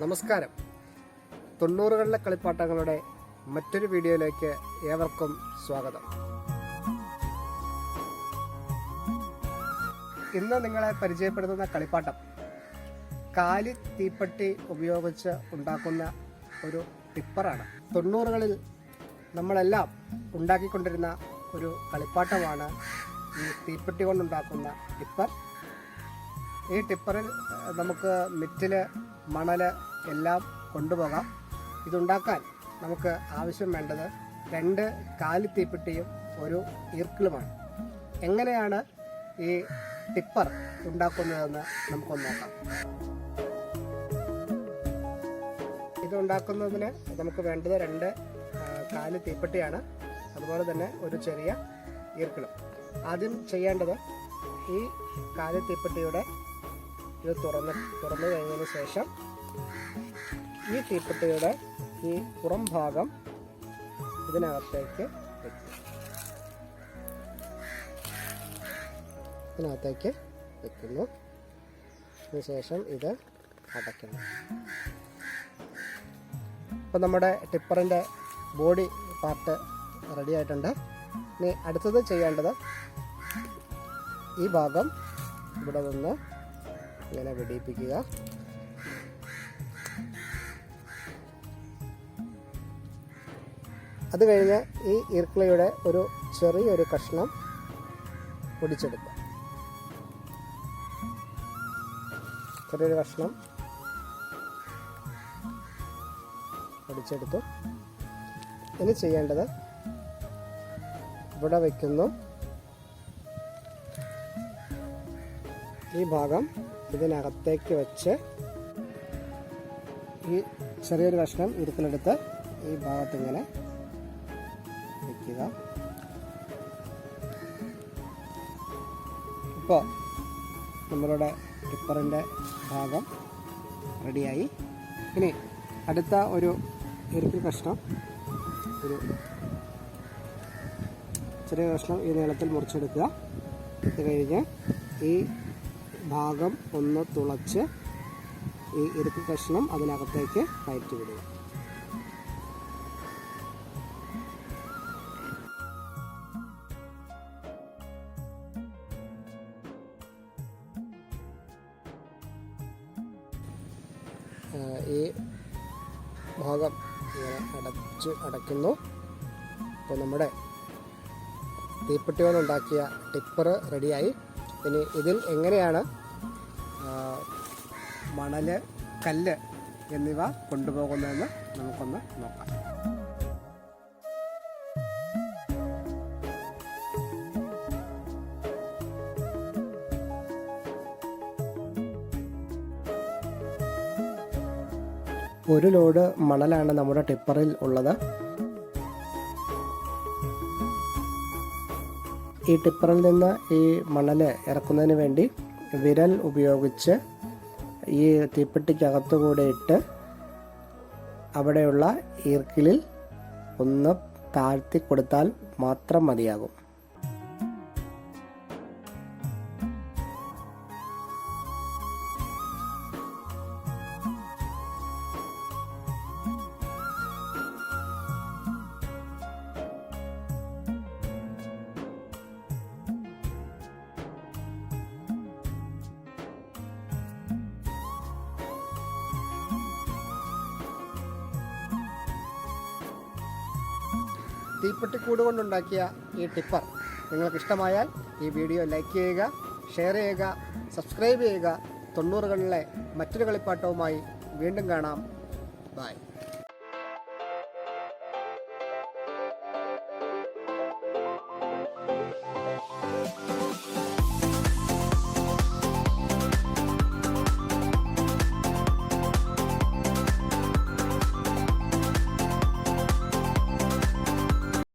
നമസ്കാരം. തൊണ്ണൂറുകളിലെ കളിപ്പാട്ടങ്ങളുടെ മറ്റൊരു വീഡിയോയിലേക്ക് ഏവർക്കും സ്വാഗതം. ഇന്ന് നിങ്ങളെ പരിചയപ്പെടുത്തുന്ന കളിപ്പാട്ടം കാലി തീപ്പെട്ടി ഉപയോഗിച്ച് ഉണ്ടാക്കുന്ന ഒരു ടിപ്പറാണ്. തൊണ്ണൂറുകളിൽ നമ്മളെല്ലാം ഉണ്ടാക്കിക്കൊണ്ടിരുന്ന ഒരു കളിപ്പാട്ടമാണ് ഈ തീപ്പെട്ടി കൊണ്ടുണ്ടാക്കുന്ന ടിപ്പർ. ഈ ടിപ്പറിൽ നമുക്ക് മിറ്റിൽ മണൽ എല്ലാം കൊണ്ടുപോകാം. ഇതുണ്ടാക്കാൻ നമുക്ക് ആവശ്യം വേണ്ടത് രണ്ട് കാലി തീപ്പെട്ടിയും ഒരു ഈർക്കിളുമാണ്. എങ്ങനെയാണ് ഈ ടിപ്പർ ഉണ്ടാക്കുന്നതെന്ന് നമുക്കൊന്ന് നോക്കാം. ഇതുണ്ടാക്കുന്നതിന് നമുക്ക് വേണ്ടത് രണ്ട് കാൽ തീപ്പെട്ടിയാണ് അതുപോലെ തന്നെ ഒരു ചെറിയ ഈർക്കിളും. ആദ്യം ചെയ്യേണ്ടത് ഈ കാൽ തീപ്പെട്ടിയുടെ ഇത് തുറന്ന് തുറന്നു കഴിഞ്ഞതിന് ശേഷം ഈ തീപ്പെട്ടിയുടെ ഈ പുറം ഭാഗം ഇതിനകത്തേക്ക് വെക്കുക ഇതിനകത്തേക്ക് വെക്കുന്നു. അതിനുശേഷം ഇത് അടയ്ക്കണം ഇപ്പം നമ്മുടെ ടിപ്പറിന്റെ ബോഡി പാർട്ട് റെഡി ആയിട്ടുണ്ട്. ഇനി അടുത്തത് ചെയ്യേണ്ടത് ഈ ഭാഗം ഇവിടെ നിന്ന് ഇങ്ങനെ വെടിയിപ്പിക്കുക. അത് കഴിഞ്ഞ് ഈ ഇർക്കിളയുടെ ഒരു ചെറിയൊരു കഷ്ണം പൊടിച്ചെടുക്കുക. ചെറിയൊരു കഷ്ണം പൊടിച്ചെടുത്തു. ഇനി ചെയ്യേണ്ടത് ഇവിടെ വയ്ക്കുന്നു ഈ ഭാഗം ഇതിനകത്തേക്ക് വെച്ച് ഈ ചെറിയൊരു കഷ്ണം ഇരുത്തിലെടുത്ത് ഈ ഭാഗത്ത് ഇങ്ങനെ വയ്ക്കുക ഇപ്പോൾ നമ്മളുടെ ടിപ്പറിന്റെ ഭാഗം റെഡിയായി. ഇനി അടുത്ത ഒരു ഇരുപ്പിൽ കഷ്ണം ഒരു ചെറിയ കഷ്ണം ഈ നീളത്തിൽ മുറിച്ചെടുക്കുക. അത് കഴിഞ്ഞ് ഈ ഭാഗം ഒന്ന് തുളച്ച് ഈ ഇരുക്ക് കഷ്ണം അതിനകത്തേക്ക് കയറ്റി വിടുക ഈ ഭാഗം ഇങ്ങനെ അടച്ച് അടയ്ക്കുന്നു. അപ്പോൾ നമ്മുടെ തീപ്പെട്ടി കൊണ്ടുണ്ടാക്കിയ ടിപ്പർ റെഡിയായി. ഇനി ഇതിൽ എങ്ങനെയാണ് മണൽ കല്ല് എന്നിവ കൊണ്ടുപോകുന്നതെന്ന് നമുക്കൊന്ന് നോക്കാം. ഒരു ലോഡ് മണലാണ് നമ്മുടെ ടിപ്പറിൽ ഉള്ളത്. ഈ ടിപ്പറിൽ നിന്ന് ഈ മണൽ ഇറക്കുന്നതിന് വേണ്ടി വിരൽ ഉപയോഗിച്ച് ഈ തീപ്പെട്ടിക്കകത്തുകൂടെ ഇട്ട് അവിടെയുള്ള ഈർക്കിലിൽ ഒന്ന് താഴ്ത്തി കൊടുത്താൽ മാത്രം മതിയാകും. തീപ്പെട്ടിക്കൂട് കൊണ്ടുണ്ടാക്കിയ ഈ ടിപ്പർ നിങ്ങൾക്ക് ഇഷ്ടമായാൽ ഈ വീഡിയോ ലൈക്ക് ചെയ്യുക ഷെയർ ചെയ്യുക സബ്സ്ക്രൈബ് ചെയ്യുക. തൊണ്ണൂറുകളിലെ മറ്റൊരു കളിപ്പാട്ടവുമായി വീണ്ടും കാണാം. ബൈ.